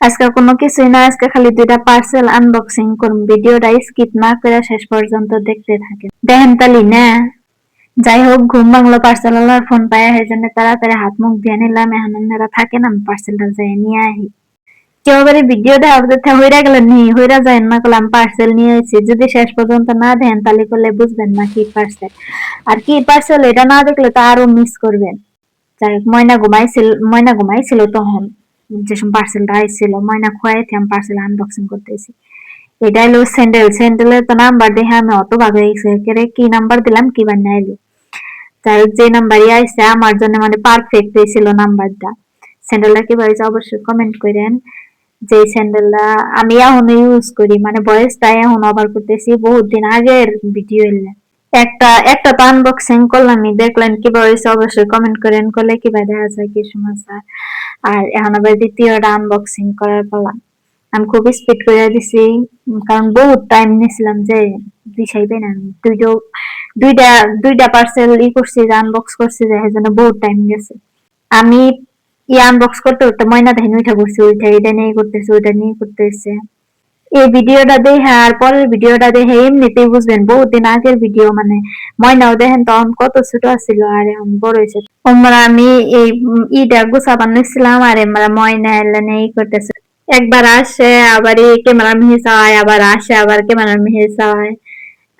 আজকে কোনো কিছুই না, আজকে খালি দুইটা পার্সেল আনবক্সিং করুন। ভিডিওটা স্কিপ না করে শেষ পর্যন্ত দেখতে থাকে দেখেন তালি, না? যাই হোক, ঘুম বাংলো পার্সেল আলার ফোন পায়, সেই জন্য তাড়াতাড়ি হাত মুখ দিয়ে নিলাম। এখন আপনারা থাকেন, আমি পার্সেলটা যাই নিয়ে আহি কেউ এবারে ভিডিও দেখার কথা হইরা গেলেন নি? হইরা যায় না করলাম পার্সেল নিয়ে এসেছি যদি শেষ পর্যন্ত না দেন তাহলে করলে বুঝবেন না কি পার্সেল আর কি পার্সেল এটা না দেখলে তো আরও মিস করবেন। যাই হোক, ময়না ঘুমাইছিল ময়না ঘুমাইছিল তখন। যে সময় পার্সেলটা আইছিল, ময়না খোয়াইতে আমি পার্সেল আনবক্সিং করতেছি। এটা হলো স্যান্ডেল স্যান্ডেলের তো নাম্বার দেখে আমি অত ভাগ হয়ে কি নাম্বার দিলাম, কি বান্না এলো যাই হোক যে নাম্বারই আইছে, আমার জন্য মানে পারফেক্ট হয়েছিল নাম্বারটা স্যান্ডেলটা কি হয়েছে অবশ্যই কমেন্ট করেন। যে স্যান্ডেলটা আমি এখন ইউজ করি মানে বয়সটা এখন অবার করতেছি, বহুত দিন আগের ভিডিও এলে। একটা একটা তো আনবক্সিং করলাম দেখলেন কীভাবে হয়েছে, অবশ্যই কমেন্ট করেন, করলে কীভাবে দেখা যায়, কি সমস্যা। আর এখন আবার দ্বিতীয়টা আনবক্সিং করার পালা। আমি খুব স্পিড করে দিছি, কারণ বহুত টাইম নিয়েছিলাম যে দিশাইবে না আমি। দুইটা দুইটা দুইটা পার্সেল ই করছি যে আনবক্স করছি, যে সেজন্য বহুত টাইম গেছে। আমি ই আনবক্স করতে করতে ময়না দেখেন উঠা করছি উঠা এটা নিয়ে করতেছে ওইটা নিয়ে করতেছে এই ভিডিওটা দেখে আর পরের ভিডিওটা দেখে এমনিতেই বুঝবেন, বহুত দিন আগের ভিডিও মানে ময়নাও দেখেন তখন কত ছোট ছিল আর এখন বড় হয়েছে। আমি এই ইটা গুছা বানিয়েছিলাম আর আমরা ময়না এলেন এই করতেছে। একবার আসে, আবার এই ক্যামেরা মিহে চায়, আবার আসে, আবার ক্যামেরা মিহে চায়।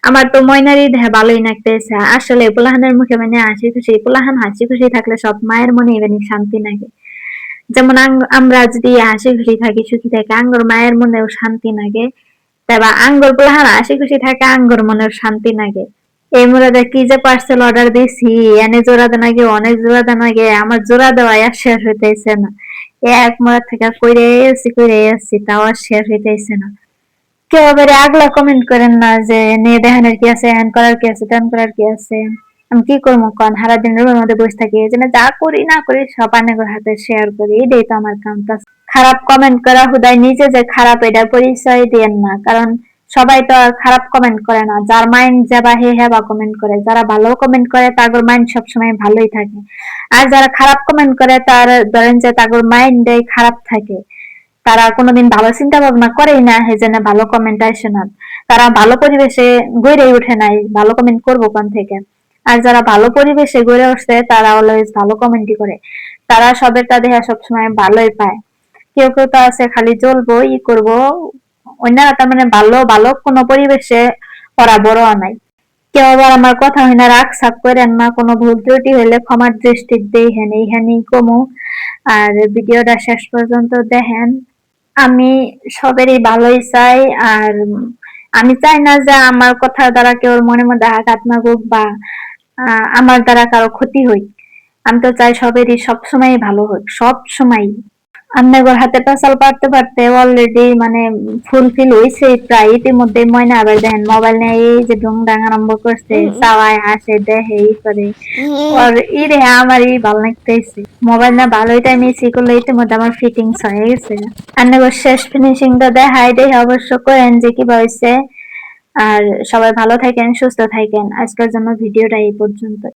আমার তো ময়নারই দেখা ভালোই লাগতেছে। আসলে পোলাহানের মুখে মানে হাসি খুশি পোলাহান হাসি খুশি থাকলে সব মায়ের মনে এবার শান্তি লাগে। যেমন আমরা যদি হাসি খুশি থাকি, সুখী থাকি, আঙ্গর মায়ের মনেও শান্তি লাগে। তারপর আঙ্গর পোলাহান হাসি খুশি থাকে, আঙ্গর মনেও শান্তি লাগে। এই মুরাদে কি যে পার্সেল অর্ডার দিছি, এনে জোড়া দেন আগে, অনেক জোড়া দেন আগে, আমার জোড়া দেওয়া আর শেষ হইতেছে না। এক মুরাদ থেকে কইরে আসছি কইরে আসছি তাও আর শেষ হইতেছে না। কেউ আবার আগলা কমেন্ট করেন না যে, নে দেখানোর কি আছে হ্যান করার কি আছে ত্যান করার কি আছে। আমি কি করব কন? সারা দিন রুমের মধ্যে বসে থাকি, এই যা করি না করি সব আনেগর হাতে শেয়ার করি। এটাই তো আমার কাম খারাপ কমেন্ট করা হুদায় নিজে যে খারাপ, এটা পরিচয় দেন না। কারণ সবাই তো আর খারাপ কমেন্ট করে না। যার মাইন্ড যাবা, হে হেবা কমেন্ট করে। যারা ভালো কমেন্ট করে, তাগর মাইন্ড সবসময় ভালোই থাকে। আর যারা খারাপ কমেন্ট করে, তার ধরেন যে তাগর মাইন্ডে খারাপ থাকে। তারা কোনোদিন ভালো চিন্তা ভাবনা করেই না সেই জন্য ভালো কমেন্ট আসে না। তারা ভালো পরিবেশে গড়েই ওঠে নাই। ভালো কমেন্ট করব কোন থেকে? আর যারা ভালো পরিবেশে গড়ে উঠছে, তারা অলওয়েজ ভালো কমেন্টই করে। তারা সবের তা দেখা সবসময় ভালোই পায়। কেউ কেউ তো আছে, খালি জ্বলবো, ই করব। অন্যরা তার মানে ভালো ভালো কোনো পরিবেশে ওরা বড় নাই। কেউ আবার আমার কথা হয় না, রাগ সাপ করেন না, কোনো ভুল ত্রুটি হলে ক্ষমার দৃষ্টি দেই হেন এইখানেই কমু। আর ভিডিওটা শেষ পর্যন্ত দেখেন। আমি সবেরই ভালোই চাই, আর আমি চাই না যে আমার কথার দ্বারা কেউ মনে মধ্যে আঘাত লাগুক বা আমার দ্বারা কারও ক্ষতি হই। আমি তো চাই সবেরই সবসময় ভালো হোক সব সময়। আপনাদের হাতে পেশাল পারতে পারতে অলরেডি মানে ফুলফিল হয়েছে প্রায় ইতিমধ্যে ময়না আবার দেখেন মোবাইল নিয়ে এই যে ডুং ডাং আরম্ভ করছে চাওয়ায় হাসে দেখে এই করে। আর ই রে আমার এই ভালো লাগতেছে। মোবাইল না ভালোই টাইম এসি করলে ইতিমধ্যে আমার ফিটিংস হয়ে গেছে। আপনাদের শেষ ফিনিশিংটা দেখাই দেখে অবশ্য করেন যে কি হয়েছে আর সবাই ভালো থাকেন সুস্থ থাকেন। আজকের জন্য ভিডিওটা এই পর্যন্ত